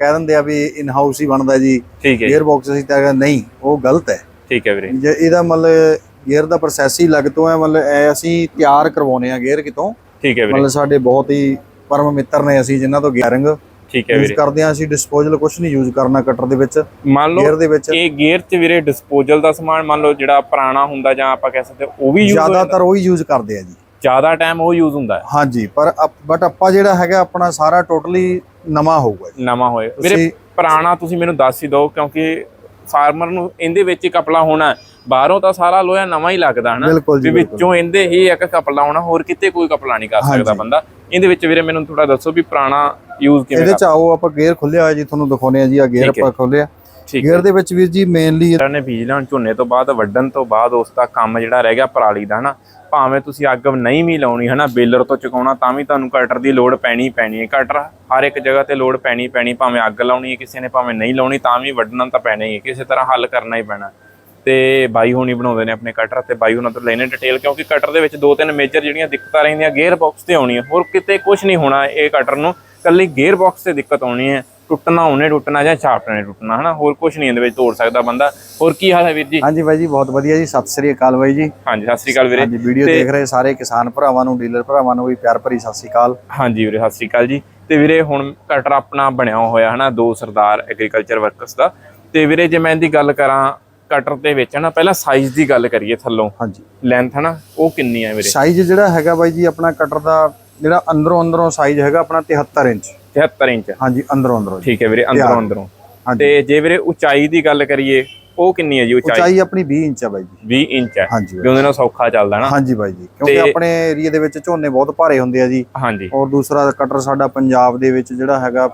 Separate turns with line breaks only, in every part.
ਕਹਿ ਦਿੰਦੇ ਆ ਵੀ ਇਨ ਹਾਊਸ ਹੀ ਬਣਦਾ ਜੀ ਗੇਅਰ ਬਾਕਸ ਅਸੀਂ ਤਾਂ ਨਹੀਂ ਉਹ ਗਲਤ ਹੈ।
ਠੀਕ ਹੈ ਵੀਰੇ।
ਜੇ ਇਹਦਾ ਮਤਲਬ ਗੇਅਰ ਦਾ ਪ੍ਰੋਸੈਸ ਹੀ ਲੱਗ ਤੋਂ ਹੈ ਮਤਲਬ ਅਸੀਂ ਤਿਆਰ ਕਰਵਾਉਨੇ ਆ ਗੇਅਰ ਕਿਤੋਂ।
ਠੀਕ ਹੈ ਵੀਰੇ।
ਮਤਲਬ ਸਾਡੇ ਬਹੁਤ ਹੀ ਪਰਮ ਮਿੱਤਰ ਨੇ ਅਸੀਂ ਜਿਨ੍ਹਾਂ ਤੋਂ ਗੇਅਰਿੰਗ
ਠੀਕ ਹੈ
ਯੂਜ਼
ਵੀਰੇ।
ਕਰਦੇ ਆ ਅਸੀਂ ਡਿਸਪੋਜ਼ਲ ਕੁਝ ਨਹੀਂ ਯੂਜ਼ ਕਰਨਾ ਕਟਰ ਦੇ ਵਿੱਚ
ਮੰਨ ਲਓ
ਗੇਅਰ ਦੇ ਵਿੱਚ।
ਇਹ ਗੇਅਰ 'ਚ ਵੀਰੇ ਡਿਸਪੋਜ਼ਲ ਦਾ ਸਮਾਨ ਮੰਨ ਲਓ ਜਿਹੜਾ ਪੁਰਾਣਾ ਹੁੰਦਾ ਜਾਂ ਆਪਾਂ ਕਹਿ ਸਕਦੇ ਉਹ ਵੀ ਯੂਜ਼
ਜ਼ਿਆਦਾਤਰ ਉਹ ਹੀ ਯੂਜ਼ ਕਰਦੇ ਆ ਜੀ।
ਜ਼ਿਆਦਾ ਟਾਈਮ ਉਹ ਯੂਜ਼ ਹੁੰਦਾ ਹੈ
ਹਾਂਜੀ ਪਰ ਬਟ ਆਪਾਂ ਜਿਹੜਾ ਹੈਗਾ ਆਪਣਾ ਸਾਰਾ ਟੋਟਲੀ ਨਵਾਂ ਹੋਊਗਾ
ਨਵਾਂ ਹੋਏ
ਤੁਸੀਂ-
ਪੁਰਾਣਾ ਤੁਸੀਂ ਮੈਨੂੰ ਦੱਸ ਹੀ ਦਿਓ ਕਿਉਂਕਿ ਫਾਰਮਰ ਨੂੰ ਇਹਦੇ ਵਿੱਚ ਹੀ ਕਪਲਾ ਹੋਣਾ। ਬਾਹਰੋਂ ਤਾਂ ਸਾਰਾ ਲੋਹਾ ਨਵਾਂ ਹੀ ਲੱਗਦਾ ਹਨਾ ਵੀ। ਵਿੱਚੋਂ ਇਹਦੇ ਹੀ ਇੱਕ ਕਪਲਾ ਹੋਣਾ ਹੋਰ ਕਿਤੇ ਕੋਈ ਕਪਲਾ ਨਹੀਂ ਕਰ ਸਕਦਾ। ਬੰਦਾ ਇਹਦੇ ਵਿੱਚ ਵੀਰੇ ਮੈਨੂੰ ਥੋੜਾ ਦੱਸੋ ਵੀ ਪੁਰਾਣਾ ਯੂਜ਼ ਕਿਵੇਂ
ਇਹਦੇ ਚ ਆਓ ਆਪਾਂ ਗੇਅਰ ਖੁੱਲਿਆ ਹੋਇਆ ਜੀ ਤੁਹਾਨੂੰ ਦਿਖਾਉਨੇ ਆ ਜੀ ਆ ਗੇਅਰ। ਆਪਾਂ ਖੋਲਿਆ ਗੇਅਰ ਦੇ ਵਿੱਚ ਵੀਰ ਜੀ ਮੇਨਲੀ
ਇਹਨਾਂ ਨੇ ਬੀਜ ਲੈਣ ਝੋਨੇ ਤੋਂ ਬਾਅਦ ਵੱਢਣ ਤੋਂ ਬਾਅਦ ਉਸ ਦਾ ਕੰਮ ਜਿਹੜਾ ਰਹਿ ਗਿਆ ਪਰਾਲੀ ਦਾ ਹਨਾ? ਭਾਵੇਂ ਤੁਸੀਂ ਅੱਗ ਨਹੀਂ ਵੀ ਲਾਉਣੀ ਹਨਾ ਬੇਲਰ ਤੋਂ ਚੁਕਾਉਣਾ ਤਾਂ ਵੀ ਤੁਹਾਨੂੰ ਕਟਰ ਦੀ ਲੋਡ ਪੈਣੀ ਪੈਣੀ ਹੈ। ਕਟਰ ਹਰ ਇੱਕ ਜਗ੍ਹਾ ਤੇ ਲੋਡ ਪੈਣੀ ਪੈਣੀ ਭਾਵੇਂ ਅੱਗ ਲਾਉਣੀ ਹੈ ਕਿਸੇ ਨੇ ਭਾਵੇਂ ਨਹੀਂ ਲਾਉਣੀ ਤਾਂ ਵੀ ਵੱਢਣਾ ਤਾਂ ਪੈਣਾ ਹੀ ਹੈ। ਕਿਸੇ ਤਰ੍ਹਾਂ ਹੱਲ ਕਰਨਾ ਹੀ ਪੈਣਾ। ਤੇ ਬਾਈ ਹੋਣੀ ਬਣਾਉਂਦੇ ਨੇ ਆਪਣੇ ਕਟਰ ਤੇ ਬਾਈ ਉਹਨਾਂ ਤੋਂ ਲੈਣੇ ਡਿਟੇਲ ਕਿਉਂਕਿ ਕਟਰ ਦੇ ਵਿੱਚ ਦੋ ਤਿੰਨ ਮੇਜਰ ਜਿਹੜੀਆਂ ਦਿੱਕਤਾਂ ਰਹਿੰਦੀਆਂ ਗੇਅਰ ਬਾਕਸ ਤੇ ਆਉਣੀ ਹੈ। ਹੋਰ ਕਿਤੇ ਕੁਝ ਨਹੀਂ ਹੋਣਾ ਇਹ ਕਟਰ ਨੂੰ। ਕੱਲੀ ਗੇਅਰ ਬਾਕਸ ਤੇ ਦਿੱਕਤ ਆਉਣੀ ਹੈ। ਟੁੱਟਣਾ ਉਹਨੇ ਟੁੱਟਣਾ ਜਾਂ ਛਾਪਣਾ ਨੇ ਟੁੱਟਣਾ ਹਨਾ? ਹੋਰ ਕੁਝ ਨਹੀਂ ਇਹਦੇ ਵਿੱਚ ਤੋੜ ਸਕਦਾ ਬੰਦਾ। ਹੋਰ ਕੀ ਹਾਲ ਹੈ ਵੀਰ ਜੀ?
ਹਾਂਜੀ ਬਾਈ ਜੀ ਬਹੁਤ ਵਧੀਆ ਜੀ। ਸਤਿ ਸ੍ਰੀ ਅਕਾਲ ਬਾਈ ਜੀ।
ਹਾਂਜੀ ਸਤਿ ਸ੍ਰੀ ਅਕਾਲ ਵੀਰੇ।
ਹਾਂਜੀ ਵੀਡੀਓ
ਤੇ-
ਦੇਖ ਰਹੇ ਸਾਰੇ ਕਿਸਾਨ ਭਰਾਵਾਂ ਨੂੰ ਡੀਲਰ ਭਰਾਵਾਂ ਨੂੰ ਵੀ ਪਿਆਰ ਭਰੀ ਸਤਿ ਸ੍ਰੀ ਅਕਾਲ।
ਹਾਂਜੀ ਵੀਰੇ ਸਤਿ ਸ੍ਰੀ ਅਕਾਲ ਜੀ। ਤੇ ਵੀਰੇ ਹੁਣ ਕਟਰ ਆਪਣਾ ਬਣਿਆ ਹੋਇਆ ਹਨਾ? ਦੋ ਸਰਦਾਰ ਐਗਰੀਕਲਚਰ ਵਰਕਰਸ ਦਾ। ਤੇ ਵੀਰੇ ਜੇ ਮੈਂ ਇਹਦੀ ਗੱਲ ਕਰਾਂ ਕਟਰ ਦੇ ਵਿੱਚ ਹਨਾ? ਪਹਿਲਾਂ ਸਾਈਜ਼ ਦੀ ਗੱਲ ਕਰੀਏ ਥੱਲੋਂ।
ਹਾਂਜੀ।
ਲੈਂਥ ਹਨਾ? ਉਹ ਕਿੰਨੀ ਹੈ ਵੀਰੇ?
ਸਾਈਜ਼ ਜਿਹੜਾ ਹੈਗਾ ਬਾਈ ਜੀ ਆਪਣਾ ਕਟਰ ਦਾ ਜਿਹੜਾ ਅੰਦਰੋਂ ਅੰਦਰੋਂ ਸਾਈਜ਼ ਹੈਗਾ ਆਪਣਾ 73 ਇੰਚ।
73 ਇੰਚ।
ਹਾਂਜੀ ਅੰਦਰੋਂ ਅੰਦਰੋਂ
ਠੀਕ ਹੈ ਵੀਰੇ ਅੰਦਰੋਂ ਅੰਦਰੋਂ। ਤੇ ਜੇ ਵੀਰੇ ਉਚਾਈ ਦੀ ਗੱਲ ਕਰੀਏ ਉਹ ਕਿੰਨੀ ਹੈ ਜੀ ਉਚਾਈ?
ਉਚਾਈ ਆਪਣੀ 20 ਇੰਚ ਹੈ ਬਾਈ ਜੀ।
20 ਇੰਚ ਹੈ।
ਹਾਂਜੀ
ਵੀ ਉਹਦੇ ਨਾਲ ਸੌਖਾ ਚੱਲਦਾ ਨਾ।
ਹਾਂਜੀ ਬਾਈ ਜੀ ਕਿਉਂਕਿ ਆਪਣੇ ਏਰੀਆ ਦੇ ਵਿੱਚ ਝੋਨੇ ਬਹੁਤ ਭਾਰੇ ਹੁੰਦੇ ਆ ਜੀ।
ਹਾਂਜੀ।
ਔਰ ਦੂਸਰਾ ਕਟਰ ਸਾਡਾ ਪੰਜਾਬ ਦੇ ਵਿੱਚ ਜਿਹੜਾ ਹੈਗਾ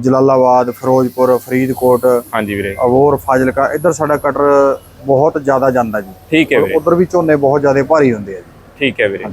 ਜਲਾਲਾਬਾਦ ਫਿਰੋਜ਼ਪੁਰ ਫਰੀਦਕੋਟ
ਹਾਂਜੀ ਵੀਰੇ।
ਅਬੋਰ ਫਾਜ਼ਿਲਕਾ ਇੱਧਰ ਸਾਡਾ ਕਟਰ ਬਹੁਤ ਜ਼ਿਆਦਾ ਜਾਂਦਾ ਜੀ।
ਠੀਕ ਹੈ ਵੀਰੇ।
ਉਧਰ ਵੀ ਝੋਨੇ ਬਹੁਤ ਜ਼ਿਆਦਾ ਭਾਰੀ ਹੁੰਦੇ ਆ ਜੀ।
ਠੀਕ ਹੈ ਵੀਰੇ।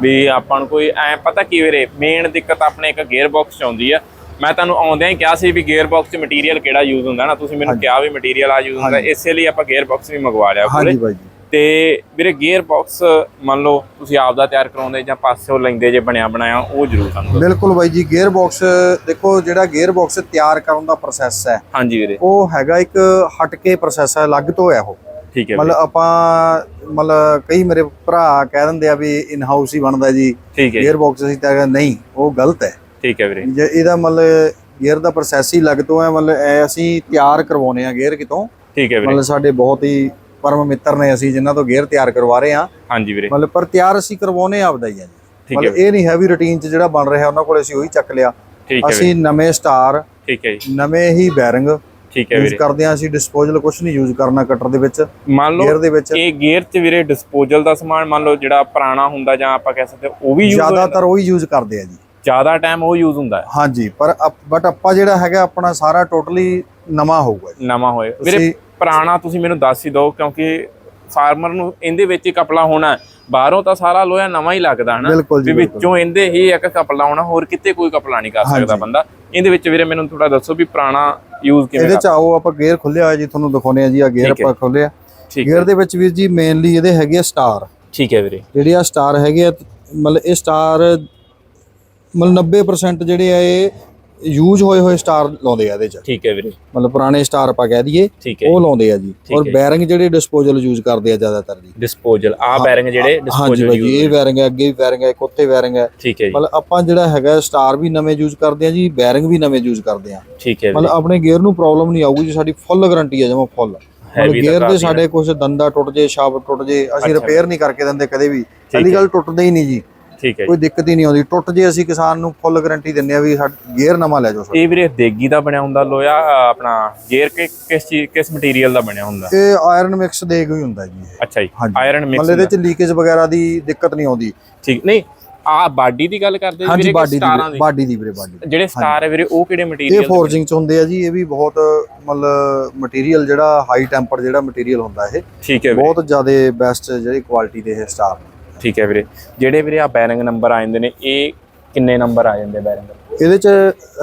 ਵੀ ਆਪਾਂ ਨੂੰ ਕੋਈ ਐ ਪਤਾ ਕੀ ਵੀਰੇ ਮੇਨ ਦਿੱਕਤ ਆਪਣੇ ਇੱਕ ਗੇਅਰ ਬਾਕਸ ਚ ਆਉਂਦੀ ਆ। ਮੈਂ ਤੁਹਾਨੂੰ ਆਉਂਦਿਆਂ ਹੀ ਕਿਹਾ ਸੀ ਵੀ ਗੇਅਰ ਬਾਕਸ ਚ ਮਟੀਰੀਅਲ ਕਿਹੜਾ ਯੂਜ਼ ਹੁੰਦਾ ਨਾ ਤੁਸੀਂ ਮੈਨੂੰ ਕਿਹਾ ਵੀ ਮਟੀਰੀਅਲ ਆ ਯੂਜ਼ ਹੁੰਦਾ ਇਸੇ ਲਈ ਆਪਾਂ ਗੇਅਰ ਬਾਕਸ ਵੀ ਮੰਗਵਾ ਲਿਆ
ਹਾਂਜੀ ਬਾਈ ਜੀ।
ਤੇ ਵੀਰੇ ਗੇਅਰ ਬਾਕਸ ਮੰਨ ਲਓ ਤੁਸੀਂ ਆਪ ਦਾ ਤਿਆਰ ਕਰਾਉਂਦੇ ਜਾਂ ਪਾਸਿਓਂ ਲੈਂਦੇ ਜੇ ਬਣਿਆ ਬਣਾਇਆ ਉਹ ਜ਼ਰੂਰ ਸਾਨੂੰ।
ਬਿਲਕੁਲ ਬਾਈ ਜੀ ਗੇਅਰ ਬਾਕਸ ਦੇਖੋ ਜਿਹੜਾ ਗੇਅਰ ਬਾਕਸ ਤਿਆਰ ਕਰਨ ਦਾ ਪ੍ਰੋਸੈਸ ਹੈ
ਹਾਂਜੀ ਵੀਰੇ।
ਉਹ ਹੈਗਾ ਇੱਕ ਹਟ ਕੇ ਪ੍ਰੋਸੈਸ ਹੈ ਅਲੱਗ ਤੋਂ ਹੈ ਉਹ।
ਠੀਕ ਹੈ
ਮਤਲਬ ਆਪਾਂ ਮਤਲਬ ਕਈ ਮੇਰੇ ਭਰਾ ਕਹਿ ਦਿੰਦੇ ਆ ਵੀ ਇਨ ਹਾਊਸ ਹੀ ਬਣਦਾ ਜੀ
ਠੀਕ ਹੈ।
ਗੇਅਰ ਬਾਕਸ ਅਸੀਂ ਤਾਂ ਨਹੀਂ ਉਹ ਗਲਤ ਹੈ।
ਠੀਕ ਹੈ ਵੀਰੇ।
ਜੇ ਇਹਦਾ ਮਤਲਬ ਗੇਅਰ ਦਾ ਪ੍ਰੋਸੈਸ ਹੀ ਲੱਗ ਤੋਂ ਹੈ ਮਤਲਬ ਇਹ ਅਸੀਂ ਤਿਆਰ ਕਰਵਾਉਨੇ ਆ ਗੇਅਰ ਕਿਤੋਂ।
ਠੀਕ ਹੈ ਵੀਰੇ।
ਮਤਲਬ ਸਾਡੇ ਬਹੁਤ ਹੀ ਪਰਮ ਮਿੱਤਰ ਨੇ ਅਸੀਂ ਜਿਨ੍ਹਾਂ ਤੋਂ ਗੇਅਰ ਤਿਆਰ ਕਰਵਾ ਰਹੇ ਆ
ਹਾਂਜੀ ਵੀਰੇ।
ਮਤਲਬ ਪਰ ਤਿਆਰ ਅਸੀਂ ਕਰਵਾਉਨੇ ਆਪਦਾ ਹੀ ਆ ਜੀ। ਮਤਲਬ ਇਹ ਨਹੀਂ ਹੈ ਵੀ ਰੁਟੀਨ 'ਚ ਜਿਹੜਾ ਬਣ ਰਿਹਾ ਉਹਨਾਂ ਕੋਲ ਅਸੀਂ ਉਹੀ ਚੱਕ ਲਿਆ। ਅਸੀਂ ਨਵੇਂ ਸਟਾਰ
ਠੀਕ ਹੈ ਜੀ।
ਨਵੇਂ ਹੀ ਬੈਰਿੰਗ
ਠੀਕ ਹੈ
ਯੂਜ਼
ਵੀਰੇ।
ਕਰਦੇ ਆ ਅਸੀਂ ਡਿਸਪੋਜ਼ਲ ਕੁਝ ਨਹੀਂ ਯੂਜ਼ ਕਰਨਾ ਕਟਰ ਦੇ ਵਿੱਚ
ਮੰਨ ਲਓ
ਗੇਅਰ ਦੇ ਵਿੱਚ।
ਇਹ ਗੇਅਰ 'ਚ ਵੀਰੇ ਡਿਸਪੋਜ਼ਲ ਦਾ ਸਮਾਨ ਮੰਨ ਲਓ ਜਿਹੜਾ ਪੁਰਾਣਾ ਹੁੰਦਾ ਜਾਂ ਆਪਾਂ ਕਹਿ ਸਕਦੇ ਹਾਂ, ਉਹ ਵੀ ਯੂਜ਼
ਜ਼ਿਆਦਾਤਰ ਉਹੀ ਯੂਜ਼ ਕਰਦੇ ਆ ਜੀ।
ਜ਼ਿਆਦਾ ਟਾਈਮ ਉਹ ਯੂਜ਼ ਹੁੰਦਾ। ਹੈ
ਹਾਂਜੀ ਪਰ ਬਟ ਆਪਾਂ ਜਿਹੜਾ ਹੈਗਾ ਆਪਣਾ ਸਾਰਾ ਟੋਟਲੀ ਨਵਾਂ ਹੋਊਗਾ ਜੀ।
ਨਵਾਂ ਹੋਏ ਵੀਰੇ ਪੁਰਾਣਾ ਤੁਸੀਂ ਮੈਨੂੰ ਦੱਸ ਹੀ ਦਿਓ ਕਿਉਂਕਿ ਫਾਰਮਰ ਨੂੰ ਇਹਦੇ ਵਿੱਚ ਹੀ ਕਪਲਾ ਹੋਣਾ ਹੈ। ਬਾਹਰੋਂ ਤਾਂ ਸਾਰਾ ਲੋਹਾ ਨਵਾਂ ਹੀ ਲੱਗਦਾ ਹਨਾ। ਵੀ। ਵਿੱਚੋਂ ਇਹਦੇ ਹੀ ਇੱਕ ਕਪਲਾ ਹੋਣਾ ਹੋਰ ਕਿਤੇ ਕੋਈ ਕਪਲਾ ਨਹੀਂ ਕਰ ਸਕਦਾ। ਬੰਦਾ। ਇਹਦੇ ਵਿੱਚ ਵੀਰੇ ਮੈਨੂੰ ਥੋੜਾ ਦੱਸੋ ਵੀ ਪੁਰਾਣਾ ਯੂਜ਼ ਕਿਵੇਂ
ਇਹਦੇ ਚ ਆਓ ਆਪਾਂ ਗੇਅਰ ਖੁੱਲਿਆ ਹੋਇਆ ਜੀ ਤੁਹਾਨੂੰ ਦਿਖਾਉਨੇ ਆ ਜੀ ਆ ਗੇਅਰ। ਆਪਾਂ ਖੋਲਿਆ ਗੇਅਰ ਦੇ ਵਿੱਚ ਵੀਰ ਜੀ ਮੇਨਲੀ ਇਹਦੇ ਹੈਗੇ ਆ ਸਟਾਰ
ਠੀਕ ਹੈ ਵੀਰੇ।
ਜਿਹੜੇ ਆ ਸਟਾਰ ਹੈਗੇ ਆ ਮਤਲਬ ਇਹ ਸਟਾਰ ਮਤਲਬ 90% ਜਿਹੜੇ ਆ ਇਹ ਯੂਜ਼ ਹੋਏ ਹੋਏ ਸਟਾਰ ਲਾਉਂਦੇ ਆ ਇਹਦੇ ਚ।
ਠੀਕ ਹੈ ਵੀਰੇ।
ਮਤਲਬ ਪੁਰਾਣੇ ਸਟਾਰ ਆਪਾਂ ਕਹਿ ਦਈਏ ਉਹ ਲਾਉਂਦੇ ਆ ਜੀ। ਔਰ। ਬੈਰਿੰਗ ਜਿਹੜੇ ਡਿਸਪੋਜ਼ਲ ਯੂਜ਼ ਕਰਦੇ ਆ ਜ਼ਿਆਦਾਤਰ ਜੀ।
ਡਿਸਪੋਜ਼ਲ ਆ ਬੈਰਿੰਗ ਜਿਹੜੇ ਡਿਸਪੋਜ਼ਲ
ਬਾਈ ਜੀ ਇਹ ਬੈਰਿੰਗ ਹੈ ਅੱਗੇ ਵੀ ਬੈਰਿੰਗ ਹੈ ਇੱਕ ਉੱਤੇ ਬੈਰਿੰਗ ਹੈ।
ਠੀਕ ਹੈ ਜੀ।
ਮਤਲਬ ਆਪਾਂ ਜਿਹੜਾ ਹੈਗਾ ਸਟਾਰ ਵੀ ਨਵੇਂ ਯੂਜ਼ ਕਰਦੇ ਆ ਜੀ ਬੈਰਿੰਗ ਵੀ ਨਵੇਂ ਯੂਜ਼ ਕਰਦੇ ਆ।
ਠੀਕ ਹੈ
ਮਤਲਬ ਆਪਣੇ ਗੇਅਰ ਨੂੰ ਪ੍ਰੋਬਲਮ ਨਹੀਂ ਆਊਗੀ ਜੀ ਸਾਡੀ ਫੁੱਲ ਗਾਰੰਟੀ ਹੈ ਜਮਾ ਫੁੱਲ ਗੇਅਰ ਦੇ ਸਾਡੇ ਕੁਝ ਦੰਦਾ ਟੁੱਟ ਜੇ ਸ਼ਾਫਟ ਟੁੱਟ ਜੇ ਅਸੀਂ। ਰਿਪੇਅਰ ਨਹੀਂ ਕਰਕੇ ਦਿੰਦੇ ਕਦੇ ਵੀ। ਪਹਿਲੀ ਗੱਲ ਟੁੱਟਦੇ ਹੀ ਨਹੀਂ ਜੀ।
ਠੀਕ ਹੈ
ਕੋਈ ਦਿੱਕਤ ਹੀ ਨਹੀਂ ਆਉਂਦੀ। ਟੁੱਟ ਜੇ ਅਸੀਂ ਕਿਸਾਨ ਨੂੰ ਫੁੱਲ ਗਾਰੰਟੀ ਦਿੰਦੇ ਆ ਵੀ ਸਾਡਾ ਗੇਅਰ ਨਵਾਂ ਲੈ ਜਾਓ।
ਇਹ ਵੀਰੇ ਦੇਗੀ ਦਾ ਬਣਿਆ ਹੁੰਦਾ ਲੋਹਾ ਆਪਣਾ ਗੇਅਰ ਕਿ ਕਿਸ ਚੀਜ਼ ਕਿਸ ਮਟੀਰੀਅਲ ਦਾ ਬਣਿਆ ਹੁੰਦਾ?
ਇਹ ਆਇਰਨ ਮਿਕਸ ਦੇ ਹੀ ਹੁੰਦਾ ਜੀ ਇਹ।
ਅੱਛਾ ਜੀ। ਆਇਰਨ ਮਿਕਸ
ਮਤਲਬ ਇਹਦੇ ਚ ਲੀਕੇਜ ਵਗੈਰਾ ਦੀ ਦਿੱਕਤ ਨਹੀਂ ਆਉਂਦੀ।
ਠੀਕ ਨਹੀਂ ਆ ਬਾਡੀ ਦੀ ਗੱਲ ਕਰਦੇ ਜੀ ਵੀਰੇ ਸਟਾਰਾਂ
ਦੀ ਬਾਡੀ ਦੀ ਵੀਰੇ ਬਾਡੀ
ਜਿਹੜੇ ਸਟਾਰ ਹੈ ਵੀਰੇ ਉਹ ਕਿਹੜੇ
ਇਹ
ਮਟੀਰੀਅਲ
ਫੋਰਜਿੰਗ ਚ ਹੁੰਦੇ ਆ ਜੀ ਇਹ ਵੀ ਬਹੁਤ ਮਤਲਬ ਮਟੀਰੀਅਲ ਜਿਹੜਾ ਹਾਈ ਟੈਂਪਰ ਜਿਹੜਾ ਮਟੀਰੀਅਲ ਹੁੰਦਾ ਇਹ
ਠੀਕ ਹੈ
ਬਹੁਤ ਜ਼ਿਆਦਾ ਬੈਸਟ ਜਿਹੜੀ ਕੁਆਲਿਟੀ ਦੇ ਇਹ ਸਟਾਰ
ਠੀਕ ਹੈ ਵੀਰੇ। ਜਿਹੜੇ ਵੀਰੇ ਆ ਬੈਰਿੰਗ ਨੰਬਰ ਆ ਜਾਂਦੇ ਨੇ ਇਹ ਕਿੰਨੇ ਨੰਬਰ ਆ ਜਾਂਦੇ ਬੈਰਿੰਗ?
ਇਹਦੇ ਚ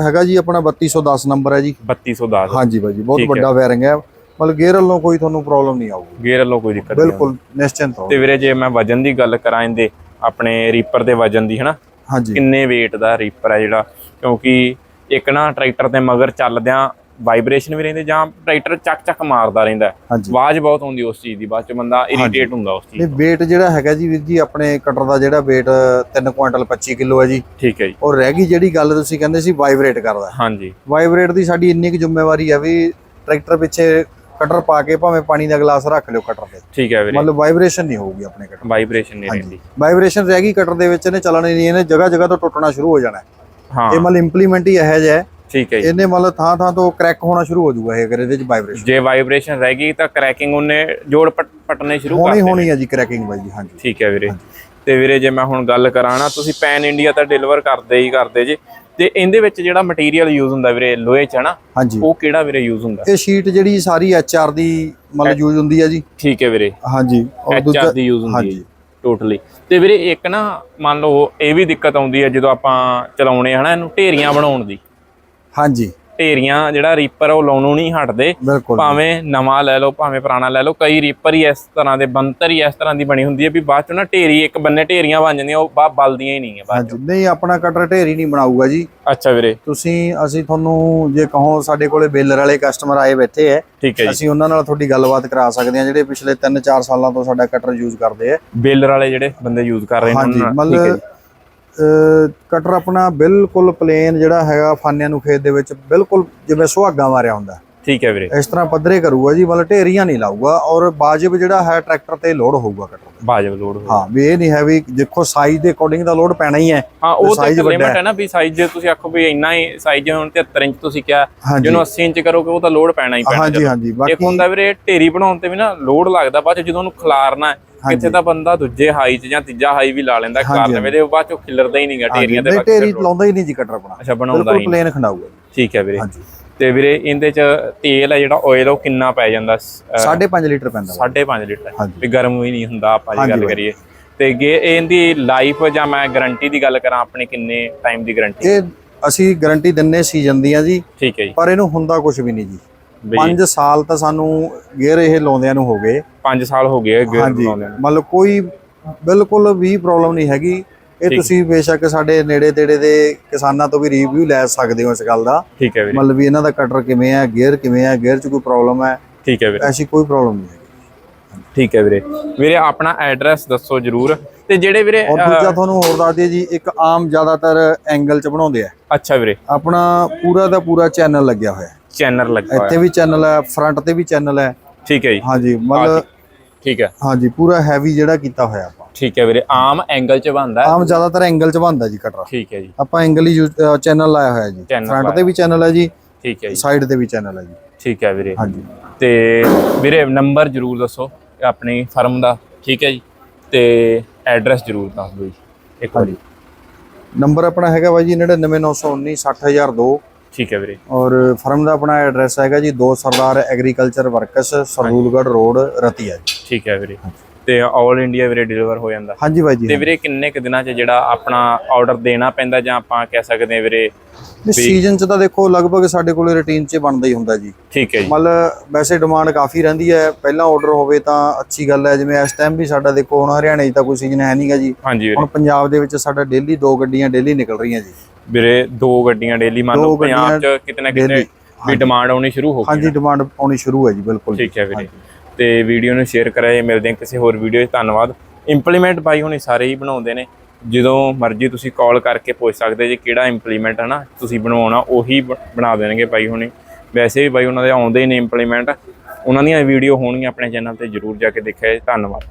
ਹੈਗਾ ਜੀ ਆਪਣਾ 3210 ਨੰਬਰ ਹੈ ਜੀ।
3210
ਹਾਂਜੀ ਬਾਈ ਜੀ ਬਹੁਤ। ਵੱਡਾ ਵਾਇਰਿੰਗ ਹੈ। ਮਤਲਬ ਗੇਅਰ ਵੱਲੋਂ ਕੋਈ ਤੁਹਾਨੂੰ ਪ੍ਰੋਬਲਮ ਨਹੀਂ ਆਊਗੀ।
ਗੇਅਰ ਵੱਲੋਂ ਕੋਈ ਦਿੱਕਤ ਨਹੀਂ
ਬਿਲਕੁਲ ਨਿਸ਼ਚਿੰਤ ਹੋ
ਤੇ ਵੀਰੇ ਜੇ ਮੈਂ ਵਜਨ ਦੀ ਗੱਲ ਕਰਾਂ ਇਹਦੇ ਆਪਣੇ ਰੀਪਰ ਦੇ ਵਜਨ ਦੀ ਹਨਾ?
ਹਾਂਜੀ।
ਕਿੰਨੇ weight ਦਾ ਰੀਪਰ ਹੈ ਜਿਹੜਾ? ਕਿਉਂਕਿ ਇੱਕ ਨਾ ਟਰੈਕਟਰ ਤੇ ਮਗਰ ਚੱਲਦਿਆਂ ਵਾਈਬ੍ਰੇਸ਼ਨ ਵੀ ਰਹਿੰਦੇ ਜਾਂ ਟਰੈਕਟਰ ਚੱਕ ਚੱਕ ਮਾਰਦਾ ਰਹਿੰਦਾ ਆਵਾਜ਼ ਬਹੁਤ ਆਉਂਦੀ ਉਸ ਚੀਜ਼ ਦੀ ਬਾਅਦ ਚ ਬੰਦਾ ਇਰੀਟੇਟ ਹੁੰਦਾ ਉਸ ਚੀਜ਼
ਇਹ
ਤੋਂ।
weight ਜਿਹੜਾ ਹੈਗਾ ਜੀ ਵੀਰ ਜੀ ਆਪਣੇ ਕਟਰ ਦਾ ਜਿਹੜਾ weight 3 ਕੁਇੰਟਲ 25 ਕਿਲੋ ਹੈ ਜੀ।
ਠੀਕ ਹੈ ਜੀ।
ਔਰ ਰਹਿ ਗਈ ਜਿਹੜੀ ਗੱਲ ਤੁਸੀਂ ਕਹਿੰਦੇ ਸੀ ਵਾਈਬ੍ਰੇਟ ਕਰਦਾ
ਹਾਂਜੀ।
ਵਾਈਬ੍ਰੇਟ ਦੀ ਸਾਡੀ ਇੰਨੀ ਕੁ ਜ਼ਿੰਮੇਵਾਰੀ ਹੈ ਵੀ ਟਰੈਕਟਰ ਪਿੱਛੇ ਕਟਰ ਪਾ ਕੇ ਭਾਵੇਂ ਪਾਣੀ ਦਾ ਗਲਾਸ ਰੱਖ ਲਿਓ ਕਟਰ ਤੇ
ਠੀਕ ਹੈ ਵੀਰੇ।
ਮਤਲਬ ਵਾਈਬ੍ਰੇਸ਼ਨ ਨਹੀਂ ਹੋਊਗੀ ਆਪਣੇ ਕਟਰ
ਵਾਈਬ੍ਰੇਸ਼ਨ ਨਹੀਂ ਰਹਿੰਦੀ।
ਵਾਈਬ੍ਰੇਸ਼ਨ ਰਹਿ ਗਈ ਕਟਰ ਦੇ ਵਿੱਚ ਇਹਨੇ ਚੱਲਣਾ ਨਹੀਂ ਇਹਨੇ ਜਗ੍ਹਾ ਜਗ੍ਹਾ ਤੋਂ ਟੁੱਟਣਾ ਸ਼ੁਰੂ ਹੋ ਜਾਣਾ। ਹਾਂ। ਇਹ ਮਤਲਬ ਇੰਪਲੀਮੈਂਟ ਹੀ ਇਹੋ ਜਿਹਾ ਹੈ।
ਠੀਕ ਹੈ ਜੀ।
ਇਹਨੇ ਮਤਲਬ ਥਾਂ ਥਾਂ ਤੋਂ ਕਰੈਕ ਹੋਣਾ ਸ਼ੁਰੂ ਹੋ ਜਾਊਗਾ ਇਹ ਅਗਰ ਇਹਦੇ ਚ ਵਾਈਬ੍ਰੇਸ਼ਨ
ਜੇ ਵਾਈਬ੍ਰੇਸ਼ਨ ਰਹਿ ਗਈ ਤਾਂ ਕ੍ਰੈਕਿੰਗ ਉਹਨੇ ਜੋੜ ਪਟ- ਪਟਨੇ ਸ਼ੁਰੂ ਕਰ
ਹੋਣੀ ਹੋਣੀ ਹੈ ਜੀ ਕ੍ਰੈਕਿੰਗ ਬਾਈ ਜੀ ਹਾਂਜੀ।
ਠੀਕ ਹੈ ਵੀਰੇ। ਤੇ ਵੀਰੇ ਜੇ ਮੈਂ ਹੁਣ ਗੱਲ ਕਰਾਂ ਨਾ ਤੁਸੀਂ ਪੈਨ ਇੰਡੀਆ ਤਾਂ ਡਿਲੀਵਰ ਕਰਦੇ ਹੀ ਕਰਦੇ ਜੇ। ਤੇ ਇਹਦੇ ਵਿੱਚ ਜਿਹੜਾ ਮਟੀਰੀਅਲ ਯੂਜ਼ ਹੁੰਦਾ ਵੀਰੇ ਲੋਹੇ ਚ ਹਨਾ ਉਹ ਕਿਹੜਾ ਵੀਰੇ ਯੂਜ਼ ਹੁੰਦਾ?
ਇਹ ਸ਼ੀਟ ਜਿਹੜੀ ਸਾਰੀ ਐਚਆਰ ਦੀ ਮਤਲਬ ਯੂਜ਼ ਹੁੰਦੀ ਹੈ ਜੀ।
ਠੀਕ ਹੈ ਵੀਰੇ।
ਹਾਂਜੀ। ਔਰ
ਐਚਆਰ ਦੀ ਯੂਜ਼ ਹੁੰਦੀ ਹੈ ਟੋਟਲੀ ਤੇ ਵੀਰੇ ਇੱਕ ਨਾ ਮੰਨ ਲਓ ਇਹ ਵੀ ਦਿੱਕਤ ਆਉਂਦੀ ਹੈ ਜਦੋਂ ਆਪਾਂ ਚਲਾਉਣੇ ਹਨਾ ਇਹਨੂੰ ਢੇਰੀਆਂ ਬਣਾਉਣ ਦੀ।
ਹਾਂਜੀ।
ਢੇਰੀਆਂ ਜਿਹੜਾ ਰੀਪਰ ਉਹ ਲਾਉਣੋਂ ਨਹੀਂ ਹਟਦੇ। ਭਾਵੇਂ ਨਵਾਂ ਲੈ ਲਓ ਭਾਵੇਂ ਪੁਰਾਣਾ ਲੈ ਲਓ ਕਈ ਰੀਪਰ ਹੀ ਇਸ ਤਰ੍ਹਾਂ ਦੇ ਬੰਤਰ ਹੀ ਇਸ ਤਰ੍ਹਾਂ ਦੀ ਬਣੀ ਹੁੰਦੀ ਹੈ ਵੀ ਬਾਅਦ ਚ ਨਾ ਢੇਰੀ ਇੱਕ ਬੰਨੇ ਢੇਰੀਆਂ ਬਣ ਜਾਂਦੀਆਂ ਉਹ ਬਾਅਦ ਬਲਦੀਆਂ ਹੀ ਨਹੀਂ ਹੈ ਬਾਅਦ
ਹਾਂਜੀ। ਨਹੀਂ ਆਪਣਾ ਕਟਰ ਢੇਰੀ ਨਹੀਂ ਬਣਾਊਗਾ ਜੀ।
ਚ ਅੱਛਾ ਵੀਰੇ।
ਤੁਸੀਂ ਅਸੀਂ ਤੁਹਾਨੂੰ ਜੇ ਕਹੋ ਸਾਡੇ ਕੋਲੇ ਬੇਲਰ ਵਾਲੇ ਕਸਟਮਰ ਆਏ ਬੈਠੇ ਐ
ਠੀਕ ਹੈ ਜੀ।
ਅਸੀਂ ਉਹਨਾਂ ਨਾਲ ਤੁਹਾਡੀ ਗੱਲਬਾਤ ਕਰਾ ਸਕਦੇ ਹਾਂ ਜਿਹੜੇ ਪਿਛਲੇ 3-4 ਸਾਲਾਂ ਤੋਂ ਸਾਡਾ ਕਟਰ ਯੂਜ਼ ਕਰਦੇ ਐ
ਬੇਲਰ ਵਾਲੇ ਜਿਹੜੇ ਬੰਦੇ ਯੂਜ਼ ਕਰ ਰਹੇ ਨੇ
ਹਾਂਜੀ
ਉਹਨਾਂ ਨਾਲ। ਠੀਕ ਹੈ
ਕਟਰ ਆਪਣਾ ਬਿਲਕੁਲ ਪਲੇਨ ਜਿਹੜਾ ਹੈਗਾ ਫਾਨਿਆਂ ਨੂੰ ਖੇਤ ਦੇ ਵਿੱਚ ਬਿਲਕੁਲ ਜਿਵੇਂ ਸੁਹਾਗਾ ਮਾਰਿਆ ਹੁੰਦਾ।
ਠੀਕ ਹੈ ਵੀਰੇ।
ਇਸ ਤਰ੍ਹਾਂ ਪੱਧਰੇ ਕਰੂਗਾ ਜੀ ਮਤਲਬ ਢੇਰੀਆਂ ਨਹੀਂ ਲਾਊਗਾ ਔਰ ਬਾਜਬ ਜਿਹੜਾ ਹੈ ਟਰੈਕਟਰ ਤੇ ਲੋਡ ਹੋਊਗਾ ਕਟਰ
ਬਾਜਬ ਲੋਡ ਹੋ
ਵੀ ਇਹ ਨਹੀਂ ਹੈ ਵੀ ਦੇਖੋ ਸਾਈਜ਼ ਦੇ ਅਕੋਰਡਿੰਗ ਦਾ ਲੋਡ ਪੈਣਾ ਹੀ ਹੈ।
ਹਾਂ ਉਹ ਤਾਂ ਲਿਮਟ
ਹੈ।
ਨਾ ਵੀ ਸਾਈਜ਼ ਜੇ ਤੁਸੀਂ ਆਖੋ ਵੀ ਇੰਨਾ ਹੀ ਸਾਈਜ਼ ਹੁਣ 73 ਇੰਚ ਤੁਸੀਂ ਕਿਹਾ ਜਿਹਨੂੰ 80 ਇੰਚ ਕਰੋਗੇ ਉਹ ਤਾਂ ਲੋਡ ਪੈਣਾ ਹੀ ਪੈਣਾ
ਹਾਂਜੀ ਹਾਂਜੀ
ਇੱਕ
ਬਾਕੀ
ਹੁੰਦਾ ਵੀਰੇ ਢੇਰੀ ਬਣਾਉਣ ਤੇ ਵੀ ਨਾ ਲੋਡ ਲੱਗਦਾ ਬਾਅਦ ਜਦੋਂ ਉਹਨੂੰ ਖਿਲਾਰਨਾ ਹੈ ਕਿੱਥੇ ਤਾਂ ਬੰਦਾ ਦੂਜੇ ਹਾਈ 'ਚ ਜਾਂ ਤੀਜਾ ਹਾਈ ਵੀ ਲਾ ਲੈਂਦਾ ਕਾਰਨ ਵੇ ਬਾਅਦ ਚੋਂ ਖਿਲਰਦਾ ਹੀ ਨਹੀਂਗਾ ਤੇ
ਨਹੀਂ
ਬਾਕੀ ਫਿਰ-
ਲਾਉਂਦਾ ਹੀ ਨਹੀਂ ਜੀ ਕਟਰ ਆਪਣਾ।
ਅੱਛਾ ਬਣਾਉਂਦਾ
ਬਿਲਕੁਲ
ਹੀ
ਪਲੇਨ ਖੰਡਾਊਗਾ ਜੀ
ਠੀਕ ਹੈ ਵੀਰੇ। ਤੇ ਵੀਰੇ ਇਹਦੇ ਚ ਤੇਲ ਹੈ ਜਿਹੜਾ ਆਇਲ ਉਹ ਕਿੰਨਾ ਪੈ ਜਾਂਦਾ
5.5 ਲੀਟਰ ਪੈਂਦਾ। ਵਾ।
5.5 ਲੀਟਰ। ਵੀ ਗਰਮ ਵੀ ਨਹੀਂ ਹੁੰਦਾ ਆਪਾਂ ਜੇ ਗੱਲ। ਕਰੀਏ। ਤੇ ਗੇ ਇਹਦੀ ਲਾਈਫ ਜਾਂ ਮੈਂ ਗਾਰੰਟੀ ਦੀ ਗੱਲ ਕਰਾਂ ਆਪਣੇ ਕਿੰਨੇ ਟਾਈਮ ਦੀ ਗਾਰੰਟੀ
ਇਹ ਅਸੀਂ ਗਾਰੰਟੀ ਦਿੰਨੇ ਸੀਜ਼ਨ ਦੀਆਂ ਜੀ।
ਠੀਕ ਹੈ ਜੀ।
ਪਰ ਇਹਨੂੰ ਹੁੰਦਾ ਕੁਝ ਵੀ ਨਹੀਂ ਜੀ। 5 ਸਾਲ ਤਾਂ ਸਾਨੂੰ ਗੇਅਰ ਇਹ ਲਾਉਂਦਿਆਂ ਨੂੰ ਹੋ ਗਏ।
5 ਸਾਲ ਹੋ ਗਏ ਗੇਅਰ ਬਣਾਉਂਦੇ ਨੂੰ।
ਮਤਲਬ ਕੋਈ ਬਿਲਕੁਲ ਵੀ ਪ੍ਰੋਬਲਮ ਨਹੀਂ ਹੈਗੀ। ਇਹ ਤੁਸੀਂ ਬੇਸ਼ੱਕ ਸਾਡੇ ਨੇੜੇ ਤੇੜੇ ਦੇ ਕਿਸਾਨਾਂ ਤੋਂ ਵੀ ਰਿਵਿਊ ਲੈ ਸਕਦੇ ਹੋ ਇਸ ਗੱਲ ਦਾ।
ਠੀਕ ਹੈ ਵੀਰੇ।
ਮਤਲਬ ਵੀ ਇਹਨਾਂ ਦਾ ਕਟਰ ਕਿਵੇਂ ਹੈ ਗੇਅਰ ਕਿਵੇਂ ਹੈ ਗੇਅਰ 'ਚ ਕੋਈ ਪ੍ਰੋਬਲਮ ਹੈ?
ਠੀਕ ਹੈ ਵੀਰੇ।
ਐਸੀ ਕੋਈ ਪ੍ਰੋਬਲਮ ਨਹੀਂ ਹੈਗੀ।
ਠੀਕ ਹੈ ਵੀਰੇ। ਵੀਰੇ ਆਪਣਾ ਐਡਰੈਸ ਦੱਸੋ ਜਰੂਰ। ਤੇ ਜਿਹੜੇ ਵੀਰੇ
ਔਰ ਦੂਜਾ ਤੁਹਾਨੂੰ ਹੋਰ ਦੱਸ ਦਈਏ ਜੀ ਇੱਕ ਆਮ ਜ਼ਿਆਦਾਤਰ ਐਂਗਲ 'ਚ ਬਣਾਉਂਦੇ ਆ।
ਅੱਛਾ ਵੀਰੇ।
ਆਪਣਾ ਪੂਰਾ ਦਾ ਪੂਰਾ ਚੈਨਲ ਲੱਗਿਆ ਹੋਇਆ। ਹੈ
ਚੈਨਲ ਲੱਗਾ
ਇੱਥੇ
ਹੋਇਆ।
ਵੀ ਚੈਨਲ ਹੈ ਫਰੰਟ ਤੇ ਵੀ ਚੈਨਲ ਹੈ।
ਠੀਕ ਹੈ ਜੀ।
ਹਾਂਜੀ ਮਤਲਬ
ਠੀਕ ਹੈ।
ਹਾਂਜੀ ਪੂਰਾ ਹੈਵੀ ਜਿਹੜਾ ਕੀਤਾ ਹੋਇਆ ਆਪਾਂ।
ਠੀਕ ਹੈ ਵੀਰੇ ਆਮ ਐਂਗਲ ਚ ਬਣਦਾ ਹੈ।
ਆਮ ਜ਼ਿਆਦਾਤਰ ਐਂਗਲ 'ਚ ਬਣਦਾ ਜੀ ਕਟਰ
ਠੀਕ ਹੈ ਜੀ।
ਆਪਾਂ ਐਂਗਲ ਹੀ ਚੈਨਲ ਲਾਇਆ ਹੋਇਆ ਜੀ। ਫਰੰਟ ਤੇ ਵੀ ਚੈਨਲ ਹੈ ਜੀ
ਠੀਕ ਹੈ ਜੀ।
ਸਾਈਡ ਤੇ ਵੀ ਚੈਨਲ ਹੈ ਜੀ।
ਠੀਕ ਹੈ ਵੀਰੇ।
ਹਾਂਜੀ।
ਤੇ ਵੀਰੇ ਨੰਬਰ ਜਰੂਰ ਦੱਸੋ ਆਪਣੀ ਫਰਮ ਦਾ। ਠੀਕ ਹੈ ਜੀ। ਤੇ ਐਡਰੈਸ ਜਰੂਰ ਦੱਸ ਦਿਓ ਜੀ। ਇੱਕ ਵਾਰੀ।
ਨੰਬਰ ਆਪਣਾ ਹੈਗਾ ਵਾ ਜੀ 99919 60002
ਠੀਕ ਹੈ ਵੀਰੇ।
ਔਰ ਫਰਮ ਦਾ ਆਪਣਾ ਐਡਰੈਸ ਹੈਗਾ ਜੀ ਦੋ Sardar agriculture works Sardulgarh road Ratia ਜੀ।
ਠੀਕ ਹੈ ਵੀਰੇ। ਤੇ ਆਲ ਇੰਡੀਆ ਵੀਰੇ ਡਿਲੀਵਰ ਹੋ ਜਾਂਦਾ।
ਹਾਂਜੀ ਬਾਈ
ਤੇ
ਜੀ
ਵੀਰੇ ਕਿੰਨੇ ਕੁ ਦਿਨਾਂ ਚ ਜਿਹੜਾ ਆਪਣਾ ਆਰਡਰ ਦੇਣਾ ਪੈਂਦਾ ਜਾਂ ਆਪਾਂ ਕਹਿ ਸਕਦੇ ਹਾਂ ਵੀਰੇ
ਸੀਜ਼ਨ 'ਚ ਤਾਂ ਦੇਖੋ ਲਗਭਗ ਸਾਡੇ ਕੋਲੇ ਰੁਟੀਨ 'ਚ ਬਣਦਾ ਹੀ ਹੁੰਦਾ ਜੀ।
ਠੀਕ ਹੈ ਜੀ।
ਮਤਲਬ ਵੈਸੇ ਡਿਮਾਂਡ ਕਾਫੀ ਰਹਿੰਦੀ ਹੈ ਪਹਿਲਾਂ ਆਰਡਰ ਹੋਵੇ ਤਾਂ ਅੱਛੀ ਗੱਲ ਹੈ ਜਿਵੇਂ ਇਸ ਟਾਈਮ ਵੀ ਸਾਡਾ ਦੇਖੋ ਹੁਣ ਹਰਿਆਣੇ 'ਚ ਤਾਂ ਕੋਈ ਸੀਜ਼ਨ ਹੈ ਨਹੀਂਗਾ ਜੀ। ਹੁਣ ਪੰਜਾਬ ਦੇ ਵਿੱਚ ਸਾਡਾ ਡੇਲੀ ਦੋ ਗੱਡੀਆਂ ਡੇਲੀ ਨਿਕਲ ਰਹੀਆਂ ਜੀ।
ਵੀਰੇ ਦੋ ਗੱਡੀਆਂ ਡੇਲੀ ਮੰਨ ਲਓ ਪੰਜਾਬ ਚ ਕਿਤੇ ਨਾ ਕਿਤੇ ਵੀ ਡਿਮਾਂਡ ਆਉਣੀ ਸ਼ੁਰੂ ਹੋ ਗਈ
ਹਾਂਜੀ ਡਿਮਾਂਡ ਆਉਣੀ ਸ਼ੁਰੂ ਹੈ ਜੀ ਬਿਲਕੁਲ
ਠੀਕ ਹੈ ਵੀਰੇ। ਤੇ ਵੀਡੀਓ ਨੂੰ ਸ਼ੇਅਰ ਕਰਿਆ ਜੇ ਮਿਲਦੇ ਹਾਂ ਕਿਸੇ ਹੋਰ ਵੀਡੀਓ 'ਚ ਧੰਨਵਾਦ। ਇੰਪਲੀਮੈਂਟ ਬਾਈ ਹੁਣੀ ਸਾਰੇ ਹੀ ਬਣਾਉਂਦੇ ਨੇ। ਜਦੋਂ ਮਰਜ਼ੀ ਤੁਸੀਂ ਕਾਲ ਕਰਕੇ ਪੁੱਛ ਸਕਦੇ ਜੇ ਕਿਹੜਾ ਇੰਪਲੀਮੈਂਟ ਹੈ ਨਾ ਤੁਸੀਂ ਬਣਵਾਉਣਾ ਉਹੀ ਬਣਾ ਦੇਣਗੇ ਬਾਈ ਹੁਣੀ। ਵੈਸੇ ਵੀ ਬਾਈ ਉਹਨਾਂ ਦੇ ਆਉਂਦੇ ਹੀ ਨੇ ਇੰਪਲੀਮੈਂਟ ਉਹਨਾਂ ਦੀਆਂ ਵੀਡੀਓ ਹੋਣਗੀਆਂ ਆਪਣੇ ਚੈਨਲ ਤੇ ਜਰੂਰ ਜਾ ਕੇ ਦੇਖਿਆ ਜੇ। ਧੰਨਵਾਦ।